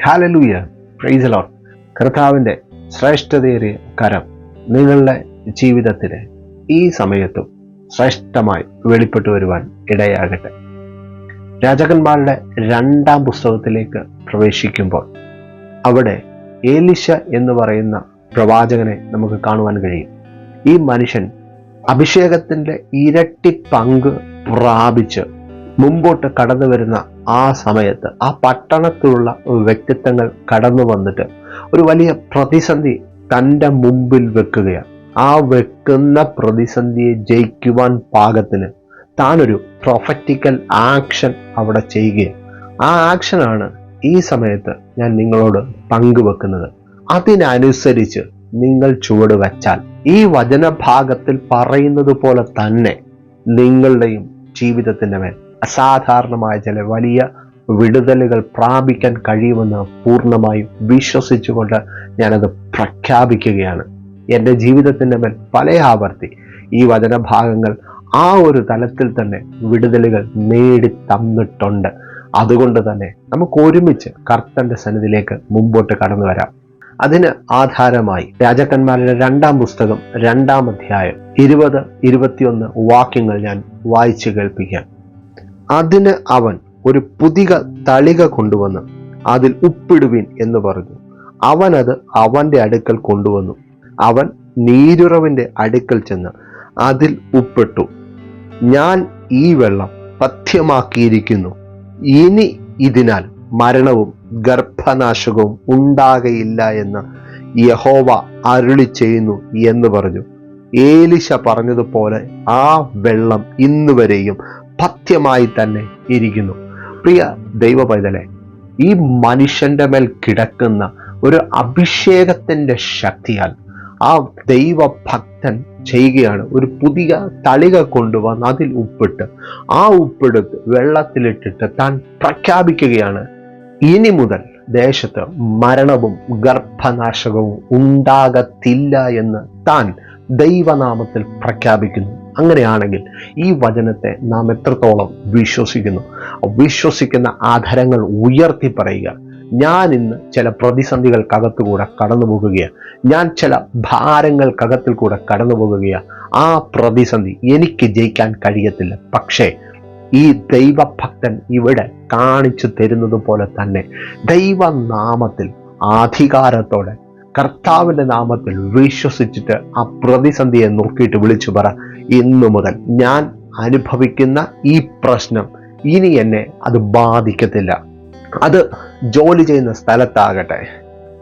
Hallelujah price ലോട്ട് കർത്താവിന്റെ ശ്രേഷ്ഠതയേറിയ കരം നിങ്ങളുടെ ജീവിതത്തിൽ ഈ സമയത്തും ശ്രേഷ്ഠമായി വെളിപ്പെട്ടു വരുവാൻ ഇടയാകട്ടെ. രാജകന്മാരുടെ രണ്ടാം പുസ്തകത്തിലേക്ക് പ്രവേശിക്കുമ്പോൾ അവിടെ ഏലിശ എന്ന് പറയുന്ന പ്രവാചകനെ നമുക്ക് കാണുവാൻ കഴിയും. ഈ മനുഷ്യൻ അഭിഷേകത്തിന്റെ ഇരട്ടി പങ്ക് പ്രാപിച്ച് മുമ്പോട്ട് കടന്നു വരുന്ന ആ സമയത്ത് ആ പട്ടണത്തിലുള്ള വ്യക്തിത്വങ്ങൾ കടന്നു വന്നിട്ട് ഒരു വലിയ പ്രതിസന്ധി തന്റെ മുമ്പിൽ വെക്കുകയാണ്. ആ വെക്കുന്ന പ്രതിസന്ധിയെ ജയിക്കുവാൻ പാകത്തിന് താനൊരു പ്രൊഫറ്റിക്കൽ ആക്ഷൻ അവിടെ ചെയ്യുകയാണ്. ആ ആക്ഷനാണ് ഈ സമയത്ത് ഞാൻ നിങ്ങളോട് പങ്കുവെക്കുന്നത്. അതിനനുസരിച്ച് നിങ്ങൾ ചുവട് വച്ചാൽ ഈ വചനഭാഗത്തിൽ പറയുന്നത് പോലെ തന്നെ നിങ്ങളുടെയും ജീവിതത്തിന്റെ മേൽ അസാധാരണമായ ചില വലിയ വിടുതലുകൾ പ്രാപിക്കാൻ കഴിയുമെന്ന് പൂർണമായും വിശ്വസിച്ചുകൊണ്ട് ഞാനത് പ്രഖ്യാപിക്കുകയാണ്. എന്റെ ജീവിതത്തിന്റെ മേൽ പല ആവർത്തി ഈ വചനഭാഗങ്ങൾ ആ ഒരു തലത്തിൽ തന്നെ വിടുതലുകൾ നേടി തന്നിട്ടുണ്ട്. അതുകൊണ്ട് തന്നെ നമുക്ക് ഒരുമിച്ച് കർത്തന്റെ സന്നിധിയിലേക്ക് മുമ്പോട്ട് കടന്നു വരാം. അതിന് ആധാരമായി രാജാക്കന്മാരുടെ രണ്ടാം പുസ്തകം രണ്ടാം അധ്യായം ഇരുപത് ഇരുപത്തിയൊന്ന് വാക്യങ്ങൾ ഞാൻ വായിച്ചു കേൾപ്പിക്കാം. അതിന് അവൻ ഒരു പുതിക തളിക കൊണ്ടുവന്ന്. അതിൽ ഉപ്പിടുവിൻ എന്ന് പറഞ്ഞു. അവൻ അത് അവന്റെ അടുക്കൽ കൊണ്ടുവന്നു. അവൻ നീരുറവിന്റെ അടുക്കൽ ചെന്ന് അതിൽ ഉപ്പിട്ടു. ഞാൻ ഈ വെള്ളം പഥ്യമാക്കിയിരിക്കുന്നു. ഇനി ഇതിനാൽ മരണവും ഗർഭനാശകവും ഉണ്ടാകയില്ല എന്ന് യഹോവ അരുളി ചെയ്യുന്നു എന്ന് പറഞ്ഞു. ഏലിശ പറഞ്ഞതുപോലെ ആ വെള്ളം ഇന്നുവരെയും പഥ്യമായി തന്നെ ഇരിക്കുന്നു. പ്രിയ ദൈവ പൈതലെ ഈ മനുഷ്യന്റെ മേൽ കിടക്കുന്ന ഒരു അഭിഷേകത്തിന്റെ ശക്തിയാൽ ആ ദൈവഭക്തൻ ചെയ്യുകയാണ്. ഒരു പുതിയ തളിക കൊണ്ടുവന്ന് അതിൽ ഉപ്പിട്ട് ആ ഉപ്പെടുത്ത് വെള്ളത്തിലിട്ടിട്ട് താൻ പ്രഖ്യാപിക്കുകയാണ്. ഇനി മുതൽ ദേശത്ത് മരണവും ഗർഭനാശകവും ഉണ്ടാകത്തില്ല എന്ന് താൻ ദൈവനാമത്തിൽ പ്രഖ്യാപിക്കുന്നു. അങ്ങനെയാണെങ്കിൽ ഈ വചനത്തെ നാം എത്രത്തോളം വിശ്വസിക്കുന്നു? വിശ്വസിക്കുന്ന ആധാരങ്ങൾ ഉയർത്തി പറയുക ഞാൻ ഇന്ന് ചില പ്രതിസന്ധികൾക്കകത്തുകൂടെ കടന്നു പോകുകയാണ് ഞാൻ ചില ഭാരങ്ങൾക്കകത്തിൽ കൂടെ കടന്നു പോകുകയാണ് ആ പ്രതിസന്ധി എനിക്ക് ജയിക്കാൻ കഴിയത്തില്ല. പക്ഷേ ഈ ദൈവഭക്തൻ ഇവിടെ കാണിച്ചു തരുന്നത് പോലെ തന്നെ ദൈവനാമത്തിൽ ആധികാരത്തോടെ കർത്താവിന്റെ നാമത്തിൽ വിശ്വസിച്ചിട്ട് ആ പ്രതിസന്ധിയെ നോക്കിയിട്ട് വിളിച്ചു പറ. ഇന്നു മുതൽ ഞാൻ അനുഭവിക്കുന്ന ഈ പ്രശ്നം ഇനി എന്നെ അത് ബാധിക്കത്തില്ല. അത് ജോലി ചെയ്യുന്ന സ്ഥലത്താകട്ടെ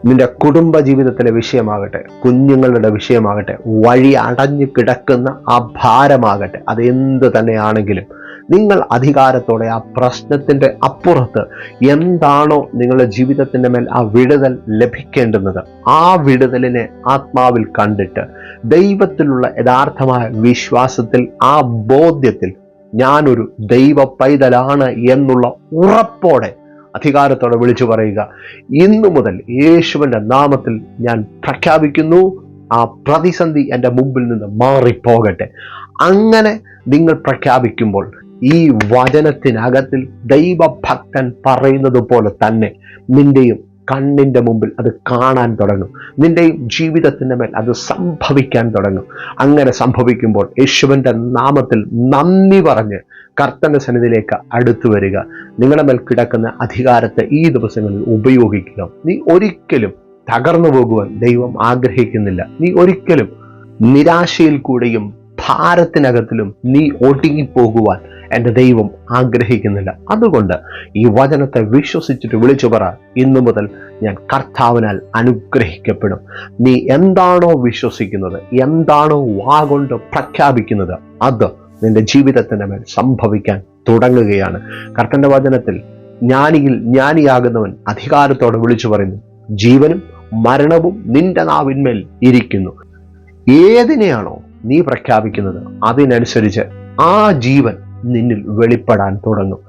നിന്റെ കുടുംബ ജീവിതത്തിലെ വിഷയമാകട്ടെ കുഞ്ഞുങ്ങളുടെ വിഷയമാകട്ടെ വഴി അടഞ്ഞു കിടക്കുന്ന ആ ഭാരമാകട്ടെ അത് എന്ത് തന്നെയാണെങ്കിലും നിങ്ങൾ അധികാരത്തോടെ ആ പ്രശ്നത്തിന്റെ അപ്പുറത്ത് എന്താണോ നിങ്ങളുടെ ജീവിതത്തിന്റെ മേൽ ആ വിടുതൽ ലഭിക്കേണ്ടുന്നത് ആ വിടുതലിനെ ആത്മാവിൽ കണ്ടിട്ട് ദൈവത്തിലുള്ള യഥാർത്ഥമായ വിശ്വാസത്തിൽ ആ ബോധ്യത്തിൽ ഞാനൊരു ദൈവ പൈതലാണ് എന്നുള്ള ഉറപ്പോടെ അധികാരത്തോടെ വിളിച്ചു പറയുക. ഇന്നു മുതൽ യേശുവിന്റെ നാമത്തിൽ ഞാൻ പ്രഖ്യാപിക്കുന്നു ആ പ്രതിസന്ധി എന്റെ മുമ്പിൽ നിന്ന് മാറിപ്പോകട്ടെ. അങ്ങനെ നിങ്ങൾ പ്രഖ്യാപിക്കുമ്പോൾ ഈ വചനത്തിനകത്തിൽ ദൈവഭക്തൻ പറയുന്നത് പോലെ തന്നെ നിന്റെയും കണ്ണിന്റെ മുമ്പിൽ അത് കാണാൻ തുടങ്ങും. നിന്റെയും ജീവിതത്തിന്റെ മേൽ അത് സംഭവിക്കാൻ തുടങ്ങും. അങ്ങനെ സംഭവിക്കുമ്പോൾ യേശുവിന്റെ നാമത്തിൽ നന്ദി പറഞ്ഞ് കർത്തന സന്നിധിയിലേക്ക് അടുത്തു വരിക. നിങ്ങളുടെ മേൽ കിടക്കുന്ന അധികാരത്തെ ഈ ദിവസങ്ങളിൽ ഉപയോഗിക്കുക. നീ ഒരിക്കലും തകർന്നു പോകുവാൻ ദൈവം ആഗ്രഹിക്കുന്നില്ല. നീ ഒരിക്കലും നിരാശയിൽ കൂടെയും ഭാരത്തിനകത്തിലും നീ ഒടുങ്ങിപ്പോകുവാൻ എന്റെ ദൈവം ആഗ്രഹിക്കുന്നില്ല. അതുകൊണ്ട് ഈ വചനത്തെ വിശ്വസിച്ചിട്ട് വിളിച്ചു പറ. ഇന്നു മുതൽ ഞാൻ കർത്താവിനാൽ അനുഗ്രഹിക്കപ്പെടും. നീ എന്താണോ വിശ്വസിക്കുന്നത് എന്താണോ വാഗൊണ്ട് പ്രഖ്യാപിക്കുന്നത് അത് നിന്റെ ജീവിതത്തിന്റെ മേൽ സംഭവിക്കാൻ തുടങ്ങുകയാണ്. കർത്തന്റെ വചനത്തിൽ ജ്ഞാനിയിൽ ജ്ഞാനിയാകുന്നവൻ അധികാരത്തോടെ വിളിച്ചു പറയുന്നു ജീവനും മരണവും നിന്റെ നാവിന്മേൽ ഇരിക്കുന്നു. ഏതിനെയാണോ നീ പ്രഖ്യാപിക്കുന്നത് അതിനനുസരിച്ച് ആ ജീവൻ നിന്നിൽ വെളിപ്പെടാൻ തുടങ്ങും.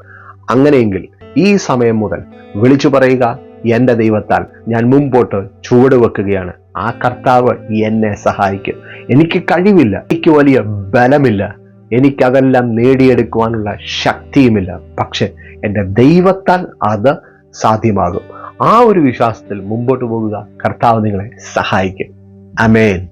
അങ്ങനെയെങ്കിൽ ഈ സമയം മുതൽ വിളിച്ചു പറയുക എന്റെ ദൈവത്താൽ ഞാൻ മുമ്പോട്ട് ചുവട് വെക്കുകയാണ്. ആ കർത്താവ് എന്നെ സഹായിക്കും. എനിക്ക് കഴിവില്ല എനിക്ക് വലിയ ബലമില്ല. എനിക്കതെല്ലാം നേടിയെടുക്കുവാനുള്ള ശക്തിയുമില്ല. പക്ഷെ എന്റെ ദൈവത്താൽ അത് സാധ്യമാകും. ആ ഒരു വിശ്വാസത്തിൽ മുമ്പോട്ട് പോകുക കർത്താവ് നിങ്ങളെ സഹായിക്കും. അമേൻ